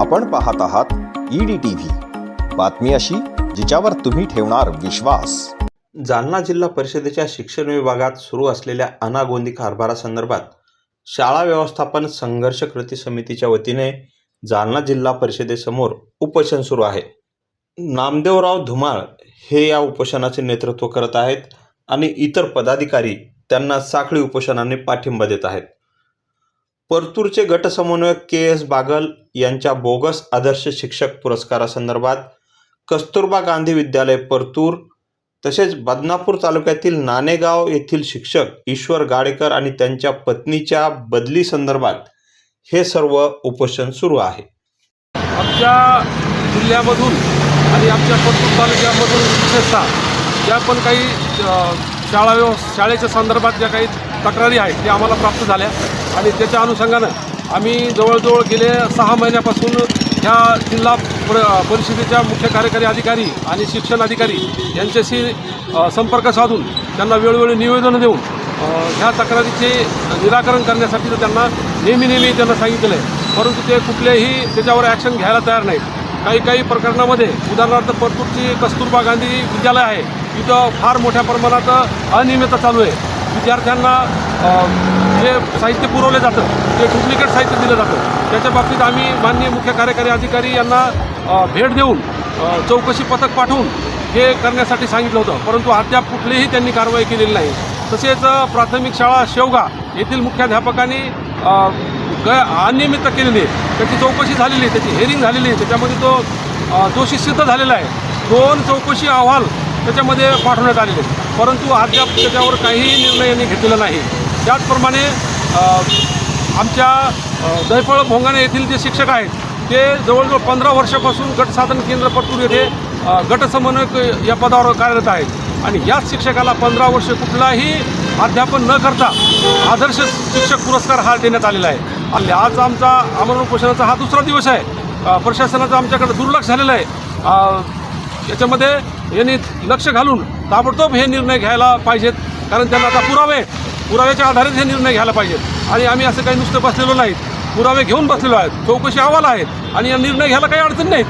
आपण पाहत आहात ईडी टीव्ही बातमी अशी जिच्यावर तुम्ही ठेवणार विश्वास. जालना जिल्हा परिषदेच्या शिक्षण विभागात सुरू असलेल्या अनागोंदी कारभारासंदर्भात शाळा व्यवस्थापन संघर्ष कृती समितीच्या वतीने जालना जिल्हा परिषदेसमोर उपोषण सुरू आहे. नामदेवराव धुमाळ हे या उपोषणाचे नेतृत्व करत आहेत आणि इतर पदाधिकारी त्यांना साखळी उपोषणाने पाठिंबा देत आहेत. परतूरचे गटसमन्वयक के एस बागल यांच्या बोगस आदर्श शिक्षक पुरस्कारासंदर्भात कस्तुरबा गांधी विद्यालय परतूर तसेच बदनापूर तालुक्यातील नाणेगाव येथील शिक्षक ईश्वर गाडेकर आणि त्यांच्या पत्नीच्या बदली संदर्भात हे सर्व उपोषण सुरू आहे. आमच्या जिल्ह्यामधून आणि आमच्या परतूर तालुक्यामधून विशेषतः ज्या पण काही शाळा व्यव शाळेच्या संदर्भात ज्या काही तक्रारी आहेत त्या आम्हाला प्राप्त झाल्या. आणि त्याच्या अनुषंगानं आम्ही जवळजवळ गेले सहा महिन्यापासून ह्या जिल्हा पर परिषदेच्या मुख्य कार्यकारी अधिकारी आणि शिक्षण अधिकारी यांच्याशी संपर्क साधून त्यांना वेळोवेळी निवेदनं देऊन ह्या तक्रारीचे निराकरण करण्यासाठी तर त्यांना नेहमी नेहमी त्यांना सांगितलेलं आहे. परंतु ते कुठलेही त्याच्यावर ॲक्शन घ्यायला तयार नाहीत. काही काही प्रकरणामध्ये उदाहरणार्थ परतूरची कस्तुरबा गांधी विद्यालय आहे. तिथं फार मोठ्या प्रमाणात अनियमितता चालू आहे. विद्यार्थ्यांना जे साहित्य पुरवलं जातं ते डुप्लिकेट साहित्य दिलं जातं त्याच्या बाबतीत आम्ही माननीय मुख्य कार्यकारी अधिकारी यांना भेट देऊन चौकशी पथक पाठवून हे करण्यासाठी सांगितलं होतं. परंतु अद्याप कुठलीही त्यांनी कारवाई केलेली नाही. तसेच प्राथमिक शाळा शेवगा येथील मुख्याध्यापकांनी ग अनियमित केलेली आहे. त्याची चौकशी झालेली आहे त्याची हेरिंग झालेली आहे. त्याच्यामध्ये तो दोषी सिद्ध झालेला आहे. दोन चौकशी अहवाल त्याच्यामध्ये पाठवण्यात आलेले परंतु अद्याप त्याच्यावर काहीही निर्णय यांनी घेतलेला नाही. त्याचप्रमाणे आमच्या दैफळ भोंगाणे येथील जे शिक्षक आहेत ते जवळजवळ पंधरा वर्षापासून गट साधन केंद्र पटूर येथे गटसमन्वयक या पदावर कार्यरत आहेत. आणि याच शिक्षकाला पंधरा वर्ष कुठलाही अध्यापन न करता आदर्श शिक्षक पुरस्कार हा देण्यात आलेला आहे. आणि आज आमचा आमरण उपोषणाचा हा दुसरा दिवस आहे. प्रशासनाचा आमच्याकडे दुर्लक्ष झालेलं आहे. याच्यामध्ये यांनी लक्ष घालून ताबडतोब हे निर्णय घ्यायला पाहिजेत. कारण त्यांना आता पुरावे पुराव्याच्या आधारेच हे निर्णय घ्यायला पाहिजेत. आणि आम्ही असं काही नुसतं बसलेलो नाहीत. पुरावे घेऊन बसलेलो आहेत. चौकशी अहवाल आहेत. आणि या निर्णय घ्यायला काही अडचण नाहीत.